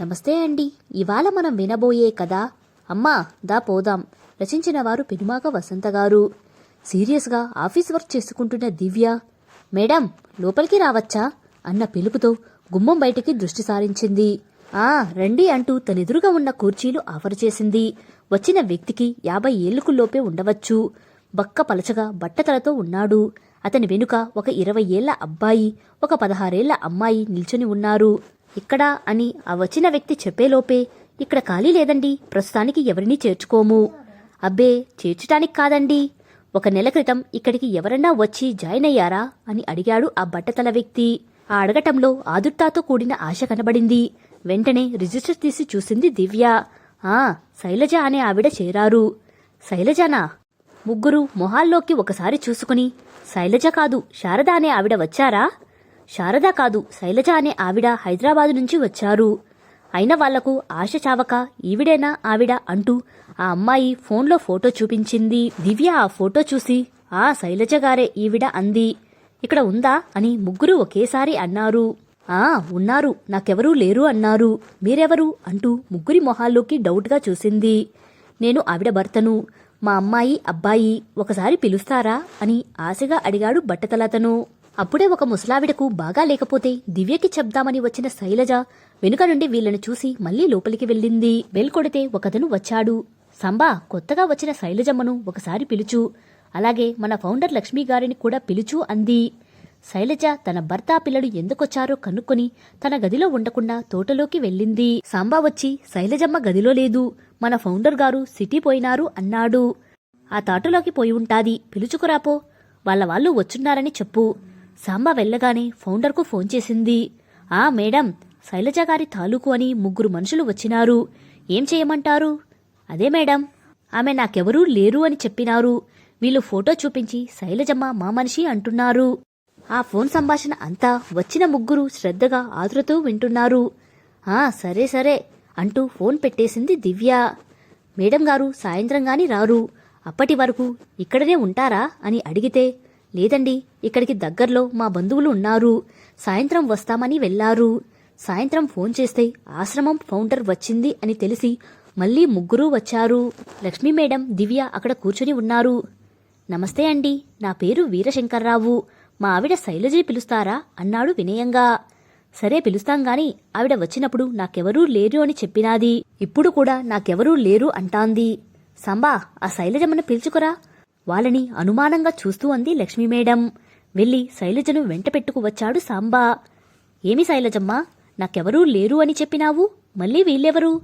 నమస్తే అండి. ఇవాళ మనం వినబోయే కదా అమ్మా దా పోదాం రచించిన వారు పెనుమాక వసంత గారు. సీరియస్గా ఆఫీస్ వర్క్ చేసుకుంటున్న దివ్య మేడం లోపలికి రావచ్చా? అన్న పిలుపుతో గుమ్మం బయటికి దృష్టి సారించింది. ఆ రండి అంటూ తనెదురుగా ఉన్న కుర్చీలు ఆఫర్ చేసింది. వచ్చిన వ్యక్తికి యాభై ఏళ్ళకు లోపే ఉండవచ్చు. బక్క పలచగా బట్టతలతో ఉన్నాడు. అతని వెనుక ఒక ఇరవై ఏళ్ళ అబ్బాయి ఒక పదహారేళ్ళ అమ్మాయి నిల్చొని ఉన్నారు. ఇక్కడ అని ఆ వచ్చిన వ్యక్తి చెప్పేలోపే ఇక్కడ ఖాళీ లేదండి ప్రస్తుతానికి ఎవరినీ చేర్చుకోము. అబ్బే చేర్చటానికి కాదండి. ఒక నెల క్రితం ఇక్కడికి ఎవరన్నా వచ్చి జాయిన్ అయ్యారా అని అడిగాడు ఆ బట్టతల వ్యక్తి. ఆ అడగటంలో ఆదుర్తాతో కూడిన ఆశ కనబడింది. వెంటనే రిజిస్టర్ తీసి చూసింది దివ్య. ఆ శైలజ అనే ఆవిడ చేరారు. శైలజనా? ముగ్గురు మొహాల్లోకి ఒకసారి చూసుకుని శైలజ కాదు శారద అనే ఆవిడ వచ్చారా? శారద కాదు శైలజ అనే ఆవిడ హైదరాబాదు నుంచి వచ్చారు. అయిన వాళ్ళకు ఆశ చావక ఈవిడేనా ఆవిడ అంటూ ఆ అమ్మాయి ఫోన్లో ఫోటో చూపించింది. దివ్య ఆ ఫోటో చూసి ఆ శైలజ గారే ఈవిడ అంది. ఇక్కడ ఉందా? అని ముగ్గురు ఒకేసారి అన్నారు. ఆ ఉన్నారు. నాకెవరూ లేరు అన్నారు. మీరెవరు? అంటూ ముగ్గురి మొహాల్లోకి డౌట్గా చూసింది. నేను ఆవిడ భర్తను. మా అమ్మాయి అబ్బాయి. ఒకసారి పిలుస్తారా? అని ఆశగా అడిగాడు బట్టతలతను. అప్పుడే ఒక ముసలావిడకు బాగా లేకపోతే దివ్యకి చెప్దామని వచ్చిన శైలజ వెనుక నుండి వీళ్ళను చూసి మళ్ళీ లోపలికి వెళ్ళింది. బెల్ కొడితే ఒకతను వచ్చాడు. సంబా కొత్తగా వచ్చిన శైలజమ్మను ఒకసారి పిలుచు. అలాగే మన ఫౌండర్ లక్ష్మీ గారిని కూడా పిలుచు అంది. శైలజ తన భర్త పిల్లలు ఎందుకొచ్చారో కనుక్కొని తన గదిలో ఉండకుండా తోటలోకి వెళ్ళింది. సాంబా వచ్చి శైలజమ్మ గదిలో లేదు. మన ఫౌండర్ గారు సిటీ పోయినారు అన్నాడు. ఆ తాటలోకి పోయి ఉంటాది. పిలుచుకురాపో. వాళ్ళ వాళ్ళు వచ్చున్నారని చెప్పు. సాంబా వెళ్ళగానే ఫౌండర్కు ఫోన్ చేసింది. ఆ మేడం శైలజ గారి తాలూకు అని ముగ్గురు మనుషులు వచ్చినారు. ఏం చేయమంటారు? అదే మేడం ఆమె నాకెవరూ లేరు అని చెప్పినారు. వీళ్ళు ఫోటో చూపించి శైలజమ్మ మా మనిషి అంటున్నారు. ఆ ఫోన్ సంభాషణ అంతా వచ్చిన ముగ్గురు శ్రద్ధగా ఆదురుతూ వింటున్నారు. ఆ సరే సరే అంటూ ఫోన్ పెట్టేసింది దివ్య. మేడం గారు సాయంత్రం గాని రారు. అప్పటి వరకు ఇక్కడనే ఉంటారా? అని అడిగితే లేదండి ఇక్కడికి దగ్గర్లో మా బంధువులు ఉన్నారు. సాయంత్రం వస్తామని వెళ్ళారు సాయంత్రం ఫోన్ చేస్తే ఆశ్రమం ఫౌండర్ వచ్చింది అని తెలిసి మళ్ళీ ముగ్గురూ వచ్చారు. లక్ష్మీ మేడం దివ్య అక్కడ కూర్చుని ఉన్నారు. నమస్తే అండి నా పేరు వీరశంకర్రావు. మా ఆవిడ శైలజీ పిలుస్తారా? అన్నాడు వినయంగా. సరే పిలుస్తాం గాని ఆవిడ వచ్చినప్పుడు నాకెవరూ లేరు అని చెప్పినాది. ఇప్పుడు కూడా నాకెవరూ లేరు అంటాంది. సంబా ఆ శైలజమ్మను పిలుచుకురా. వాళ్ళని అనుమానంగా చూస్తూ అంది లక్ష్మీ మేడం. వెళ్ళి శైలజను వెంట పెట్టుకు వచ్చాడు సాంబా. ఏమి శైలజమ్మా నాకెవరూ లేరు అని చెప్పినావు? మళ్ళీ వీళ్ళెవరు?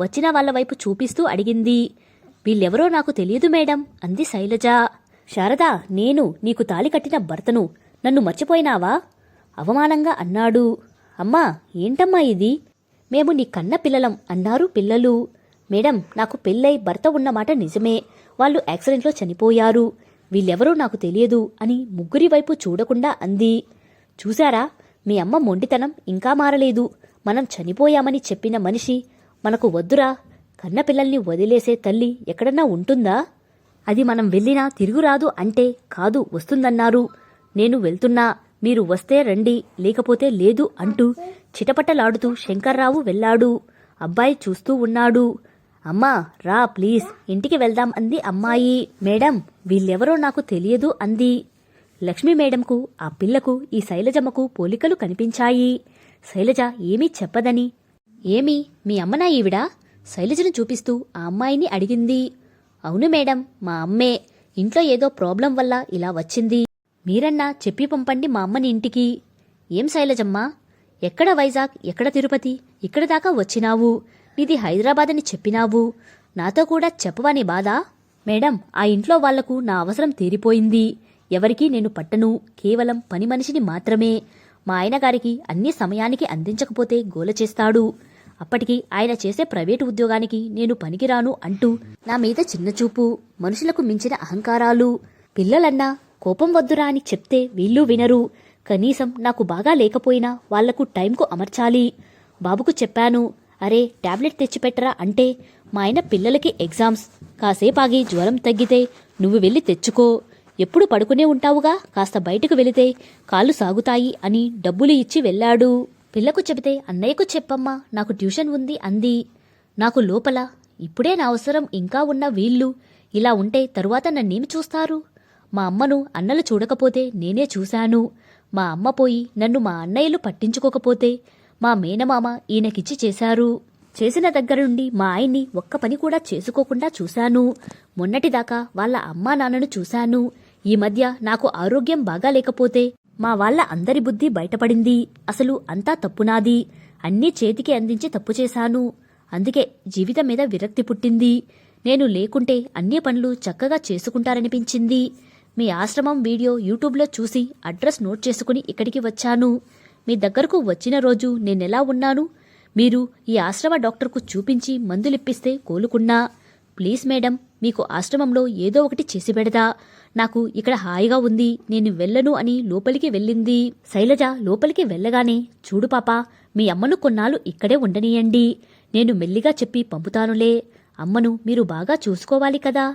వచ్చిన వాళ్ళ వైపు చూపిస్తూ అడిగింది. వీళ్ళెవరో నాకు తెలియదు మేడం అంది శైలజ. శారద నేను నీకు తాలి కట్టిన భర్తను. నన్ను మర్చిపోయినావా? అవమానంగా అన్నాడు. అమ్మా ఏంటమ్మా ఇది? మేము నీ కన్న పిల్లలం అన్నారు పిల్లలు. మేడం నాకు పెళ్ళై భర్త ఉన్నమాట నిజమే. వాళ్ళు యాక్సిడెంట్లో చనిపోయారు. వీళ్ళెవరో నాకు తెలియదు అని ముగ్గురి వైపు చూడకుండా అంది. చూశారా? మీ అమ్మ మొండితనం ఇంకా మారలేదు. మనం చనిపోయామని చెప్పిన మనిషి మనకు వద్దురా. కన్నపిల్లల్ని వదిలేసే తల్లి ఎక్కడన్నా ఉంటుందా? అది మనం వెళ్ళినా తిరుగురాదు అంటే కాదు వస్తుందన్నారు. నేను వెళ్తున్నా మీరు వస్తే రండి లేకపోతే లేదు అంటూ చిటపటలాడుతూ శంకర్రావు వెళ్ళాడు. అబ్బాయి చూస్తూ ఉన్నాడు. అమ్మా రా ప్లీజ్. ఇంటికి వెళ్దాం అంది అమ్మాయి. మేడం వీళ్ళెవరో నాకు తెలియదు అంది. లక్ష్మీ మేడంకు ఆ పిల్లకు ఈ శైలజమ్మకు పోలికలు కనిపించాయి. శైలజ ఏమీ చెప్పదని. ఏమి మీ అమ్మనా ఈవిడ? శైలజను చూపిస్తూ ఆ అమ్మాయిని అడిగింది. అవును మేడం మా అమ్మే. ఇంట్లో ఏదో ప్రాబ్లం వల్ల ఇలా వచ్చింది. మీరన్నా చెప్పి పంపండి మా అమ్మని ఇంటికి. ఏం శైలజమ్మా? ఎక్కడ వైజాగ్? ఎక్కడ తిరుపతి? ఇక్కడ దాకా వచ్చినావు? నీది హైదరాబాద్ అని చెప్పినావు. నాతో కూడా చెప్పవని బాధ? మేడం ఆ ఇంట్లో వాళ్ళకు నా అవసరం తీరిపోయింది. ఎవరికీ నేను పట్టను. కేవలం పని మనిషిని మాత్రమే. మా ఆయనగారికి అన్ని సమయానికి అందించకపోతే గోల చేస్తాడు. అప్పటికి ఆయన చేసే ప్రైవేటు ఉద్యోగానికి నేను పనికిరాను అంటూ నా మీద చిన్నచూపు మనుషులకు మించిన అహంకారాలు. పిల్లలన్నా కోపం వద్దురా అని చెప్తే వీళ్ళు వినరు. కనీసం నాకు బాగా లేకపోయినా వాళ్ళకు టైంకు అమర్చాలి. బాబుకు చెప్పాను అరే టాబ్లెట్ తెచ్చిపెట్టరా? అంటే మా ఆయన పిల్లలకి ఎగ్జామ్స్. కాసేపాగి జ్వరం తగ్గితే నువ్వు వెళ్ళి తెచ్చుకో. ఎప్పుడు పడుకునే ఉంటావుగా? కాస్త బయటకు వెళితే కాళ్ళు సాగుతాయి అని డబ్బులు ఇచ్చి వెళ్ళాడు. పిల్లకు చెబితే అన్నయ్యకు చెప్పమ్మా నాకు ట్యూషన్ ఉంది అంది. నాకు లోపల ఇప్పుడే నా అవసరం ఇంకా ఉన్న వీళ్ళు. ఇలా ఉంటే తరువాత నన్నేమి చూస్తారు? మా అమ్మను అన్నలు చూడకపోతే నేనే చూశాను. మా అమ్మ పోయి నన్ను మా అన్నయ్యలు పట్టించుకోకపోతే మా మేనమామ ఈయనకిచ్చి చేశారు. చేసిన దగ్గర నుండి మా ఆయన్ని ఒక్క పని కూడా చేసుకోకుండా చూశాను. మొన్నటిదాకా వాళ్ళ అమ్మా నాన్నను చూశాను. ఈ మధ్య నాకు ఆరోగ్యం బాగా లేకపోతే మా వాళ్ళ అందరి బుద్ధి బయటపడింది. అసలు అంతా తప్పు నాది. అన్నీ చేతికి అందించి తప్పు చేశాను. అందుకే జీవితం మీద విరక్తి పుట్టింది. నేను లేకుంటే అన్ని పనులు చక్కగా చేసుకుంటారనిపించింది. మీ ఆశ్రమం వీడియో యూట్యూబ్లో చూసి అడ్రస్ నోట్ చేసుకుని ఇక్కడికి వచ్చాను. మీ దగ్గరకు వచ్చిన రోజు నేనెలా ఉన్నాను? మీరు ఈ ఆశ్రమ డాక్టర్కు చూపించి మందులిప్పిస్తే కోలుకున్నా. ప్లీజ్ మేడం మీకు ఆశ్రమంలో ఏదో ఒకటి చేసి పెడదా నాకు ఇక్కడ హాయిగా ఉంది నేను వెళ్ళను అని లోపలికి వెళ్ళింది. శైలజ లోపలికి వెళ్ళగానే చూడు పాపా మీ అమ్మను కొన్నాళ్ళు ఇక్కడే ఉండనీయండి. నేను మెల్లిగా చెప్పి పంపుతానులే. అమ్మను మీరు బాగా చూసుకోవాలి కదా.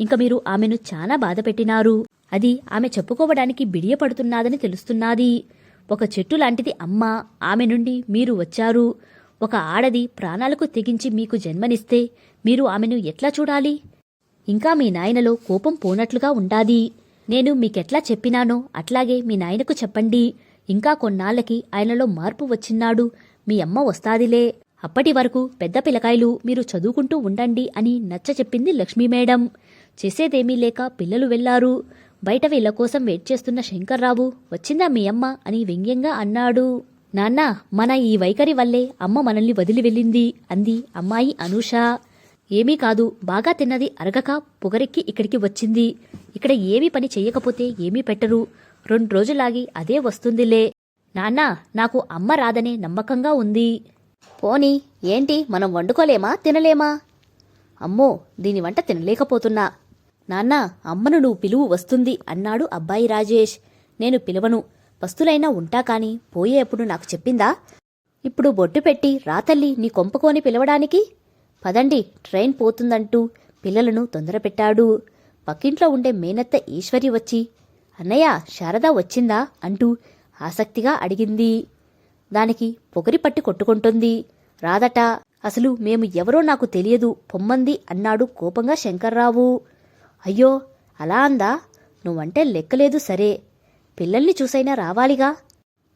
ఇంక మీరు ఆమెను చాలా బాధ పెట్టినారు. అది ఆమె చెప్పుకోవడానికి బిడియపడుతున్నాదని తెలుస్తున్నది. ఒక చెట్టు లాంటిది అమ్మ ఆమె నుండి మీరు వచ్చారు. ఒక ఆడది ప్రాణాలకు తెగించి మీకు జన్మనిస్తే మీరు ఆమెను ఎట్లా చూడాలి? ఇంకా మీ నాయనలో కోపం పోనట్లుగా ఉండాది. నేను మీకెట్లా చెప్పినానో అట్లాగే మీ నాయనకు చెప్పండి. ఇంకా కొన్నాళ్ళకి ఆయనలో మార్పు వచ్చిన్నాడు. మీ అమ్మ వస్తాదిలే. అప్పటి వరకు పెద్ద పిల్లకాయలు మీరు చదువుకుంటూ ఉండండి అని నచ్చ చెప్పింది లక్ష్మీ మేడం. చేసేదేమీ లేక పిల్లలు వెళ్ళారు. బయట వీళ్ళ కోసం వెయిట్ చేస్తున్న శంకర్రావు వచ్చిందా మీ అమ్మ? అని వ్యంగ్యంగా అన్నాడు. నాన్న మన ఈ వైఖరి వల్లే అమ్మ మనల్ని వదిలి వెళ్ళింది అంది అమ్మాయి అనూష. ఏమీ కాదు బాగా తిన్నది అరగక పొగరెక్కి ఇక్కడికి వచ్చింది. ఇక్కడ ఏమీ పని చెయ్యకపోతే ఏమీ పెట్టరు. రెండు రోజులాగి అదే వస్తుందిలే. నాన్న నాకు అమ్మ రాదనే నమ్మకంగా ఉంది. పోనీ ఏంటి మనం వండుకోలేమా తినలేమా? అమ్మో దీని వంట తినలేకపోతున్నా. నాన్నా అమ్మను నువ్వు పిలువు వస్తుంది అన్నాడు అబ్బాయి రాజేష్. నేను పిలవను. పస్తులైనా ఉంటా కాని పోయేప్పుడు నాకు చెప్పిందా? ఇప్పుడు బొట్టు పెట్టి రాతల్లి నీ కొంపకోని పిలవడానికి. పదండి ట్రైన్ పోతుందంటూ పిల్లలను తొందరపెట్టాడు పక్కింట్లో ఉండే మేనత్త ఈశ్వరి వచ్చి అన్నయ్య శారద వచ్చిందా? అంటూ ఆసక్తిగా అడిగింది. దానికి పొగరి పట్టి కొట్టుకుంటుంది. రాదట అసలు మేము ఎవరో నాకు తెలియదు పొమ్మంది అన్నాడు కోపంగా శంకర్రావు. అయ్యో అలా అందా? నువ్వంటే లెక్కలేదు సరే. పిల్లల్ని చూసైనా రావాలిగా.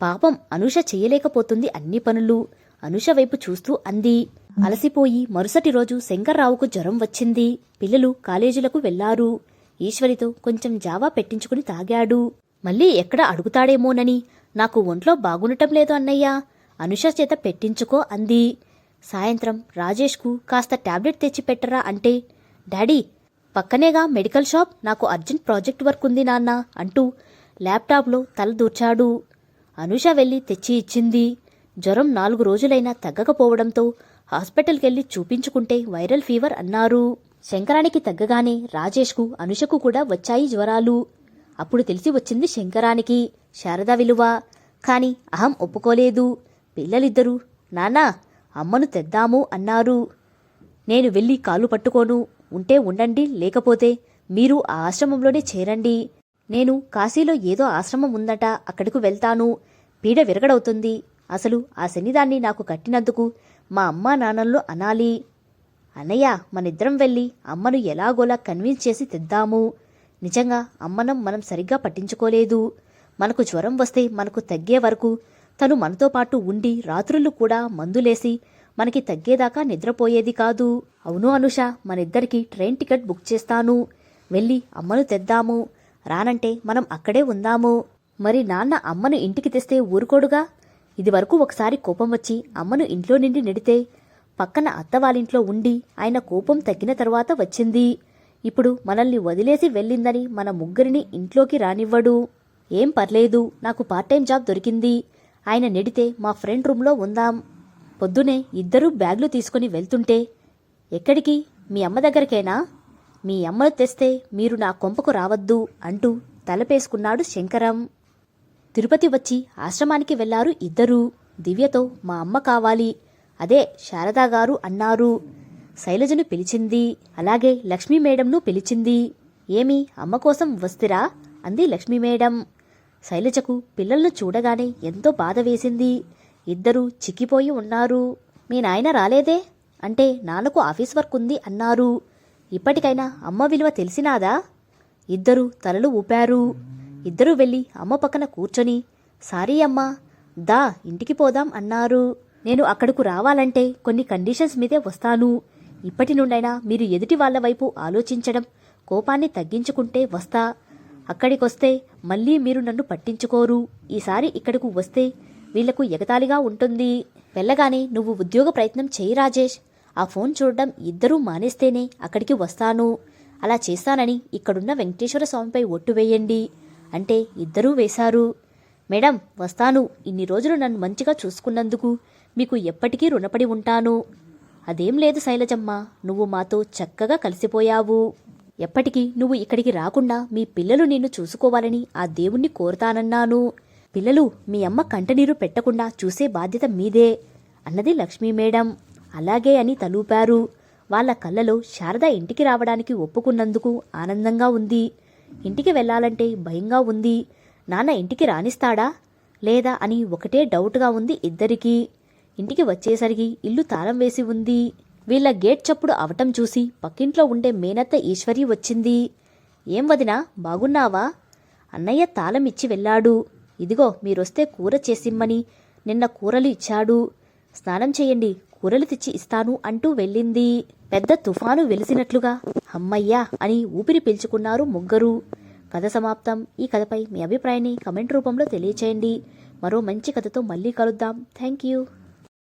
పాపం అనుష చెయ్యలేకపోతుంది అన్ని పనులు. అనుష వైపు చూస్తూ అంది. అలసిపోయి మరుసటి రోజు శంకర్రావుకు జ్వరం వచ్చింది. పిల్లలు కాలేజీలకు వెళ్ళారు. ఈశ్వరితో కొంచెం జావా పెట్టించుకుని తాగాడు. మళ్ళీ ఎక్కడ అడుగుతాడేమోనని. నాకు ఒంట్లో బాగుండటం లేదు అన్నయ్య. అనుష చేత పెట్టించుకో అంది. సాయంత్రం రాజేష్కు కాస్త టాబ్లెట్ తెచ్చి పెట్టరా అంటే డాడీ పక్కనేగా మెడికల్ షాప్ నాకు అర్జెంట్ ప్రాజెక్ట్ వర్క్ ఉంది నాన్న అంటూ ల్యాప్టాప్లో తల దూర్చాడు. అనుష వెళ్ళి తెచ్చి ఇచ్చింది. జ్వరం నాలుగు రోజులైనా తగ్గకపోవడంతో హాస్పిటల్కెళ్ళి చూపించుకుంటే వైరల్ ఫీవర్ అన్నారు. శంకరానికి తగ్గగానే రాజేష్కు అనుషకు కూడా వచ్చాయి జ్వరాలు. అప్పుడు తెలిసి వచ్చింది శంకరానికి శారద విలువ. కాని అహం ఒప్పుకోలేదు. పిల్లలిద్దరూ నాన్నా అమ్మను తెద్దాము అన్నారు. నేను వెళ్ళి కాలు పట్టుకోను. ఉంటే ఉండండి లేకపోతే మీరు ఆ ఆశ్రమంలోనే చేరండి. నేను కాశీలో ఏదో ఆశ్రమం ఉందట అక్కడికి వెళ్తాను. పీడ విరగడవుతుంది. అసలు ఆ శనిదాన్ని నాకు కట్టినందుకు మా అమ్మా నాన్నల్లో అనాలి. అన్నయ్య మనిద్దరం వెళ్ళి అమ్మను ఎలాగోలా కన్విన్స్ చేసి తెద్దాము. నిజంగా అమ్మనం మనం సరిగ్గా పట్టించుకోలేదు. మనకు జ్వరం వస్తే మనకు తగ్గే వరకు తను మనతో పాటు ఉండి రాత్రులు కూడా మందులేసి మనకి తగ్గేదాకా నిద్రపోయేది కాదు. అవును అనుష మనిద్దరికి ట్రైన్ టికెట్ బుక్ చేస్తాను. వెళ్ళి అమ్మను తెద్దాము. రానంటే మనం అక్కడే ఉందాము. మరి నాన్న అమ్మను ఇంటికి తెస్తే ఊరుకోడుగా? ఇదివరకు ఒకసారి కోపం వచ్చి అమ్మను ఇంట్లో నిండి నెడితే పక్కన అత్తవాళ్ళింట్లో ఉండి ఆయన కోపం తగ్గిన తర్వాత వచ్చింది. ఇప్పుడు మనల్ని వదిలేసి వెళ్ళిందని మన ముగ్గురిని ఇంట్లోకి రానివ్వడు. ఏం పర్లేదు నాకు పార్ట్ టైం జాబ్ దొరికింది. ఆయన నెడితే మా ఫ్రెండ్ రూమ్లో ఉందాం. పొద్దునే ఇద్దరూ బ్యాగ్లు తీసుకుని వెళ్తుంటే ఎక్కడికి? మీ అమ్మ దగ్గరకేనా? మీ అమ్మను తెస్తే మీరు నా కొంపకు రావద్దు అంటూ తలపేసుకున్నాడు శంకరం. తిరుపతి వచ్చి ఆశ్రమానికి వెళ్ళారు ఇద్దరూ. దివ్యతో మా అమ్మ కావాలి. అదే శారదా గారు అన్నారు. శైలజను పిలిచింది. అలాగే లక్ష్మీ మేడంను పిలిచింది. ఏమి అమ్మ కోసం వస్తిరా? అంది లక్ష్మీ మేడం. శైలజకు పిల్లలను చూడగానే ఎంతో బాధ వేసింది. ఇద్దరూ చిక్కిపోయి ఉన్నారు. మీ నాయన రాలేదే? అంటే నాన్నకు ఆఫీస్ వర్క్ ఉంది అన్నారు. ఇప్పటికైనా అమ్మ విలువ తెలిసినాదా? ఇద్దరు తలలు ఊపారు. ఇద్దరూ వెళ్ళి అమ్మ పక్కన కూర్చొని సారీ అమ్మా దా ఇంటికి పోదాం అన్నారు. నేను అక్కడకు రావాలంటే కొన్ని కండిషన్స్ మీదే వస్తాను. ఇప్పటి నుండైనా మీరు ఎదుటి వాళ్ళ వైపు ఆలోచించడం కోపాన్ని తగ్గించుకుంటే వస్తా. అక్కడికొస్తే మళ్ళీ మీరు నన్ను పట్టించుకోరు. ఈసారి ఇక్కడకు వస్తే వీళ్ళకు ఎగతాళిగా ఉంటుంది. వెళ్ళగానే నువ్వు ఉద్యోగ ప్రయత్నం చేయి రాజేష్. ఆ ఫోన్ చూడడం ఇద్దరూ మానేస్తేనే అక్కడికి వస్తాను. అలా చేస్తానని ఇక్కడున్న వెంకటేశ్వర స్వామిపై ఒట్టు వేయండి అంటే ఇద్దరూ వేశారు. మేడం వస్తాను. ఇన్ని రోజులు నన్ను మంచిగా చూసుకున్నందుకు మీకు ఎప్పటికీ రుణపడి ఉంటాను. అదేం లేదు శైలజమ్మ నువ్వు మాతో చక్కగా కలిసిపోయావు. ఎప్పటికీ నువ్వు ఇక్కడికి రాకుండా మీ పిల్లలు నిన్ను చూసుకోవాలని ఆ దేవుణ్ణి కోరుతానన్నాను. పిల్లలు మీ అమ్మ కంటనీరు పెట్టకుండా చూసే బాధ్యత మీదే అన్నది లక్ష్మీ మేడం. అలాగే అని తలూపారు. వాళ్ళ కళ్ళలో శారద ఇంటికి రావడానికి ఒప్పుకున్నందుకు ఆనందంగా ఉంది. ఇంటికి వెళ్ళాలంటే భయంగా ఉంది. నాన్న ఇంటికి రాణిస్తాడా లేదా అని ఒకటే డౌట్గా ఉంది ఇద్దరికీ. ఇంటికి వచ్చేసరికి ఇల్లు తాళం వేసి ఉంది. వీళ్ళ గేట్ చప్పుడు అవటం చూసి పక్కింట్లో ఉండే మేనత్త ఈశ్వరి వచ్చింది. ఏం వదినా బాగున్నావా? అన్నయ్య తాళం ఇచ్చి వెళ్ళాడు. ఇదిగో మీరొస్తే కూర చేసిమ్మని. నిన్న కూరలు ఇచ్చాడు. స్నానం చేయండి కూరలు తెచ్చి ఇస్తాను అంటూ వెళ్ళింది. పెద్ద తుఫాను వెలిసినట్లుగా. అమ్మయ్యా అని ఊపిరి పీల్చుకున్నారు ముగ్గురు. కథ సమాప్తం. ఈ కథపై మీ అభిప్రాయాన్ని కమెంట్ రూపంలో తెలియచేయండి. మరో మంచి కథతో మళ్ళీ కలుద్దాం. Thank you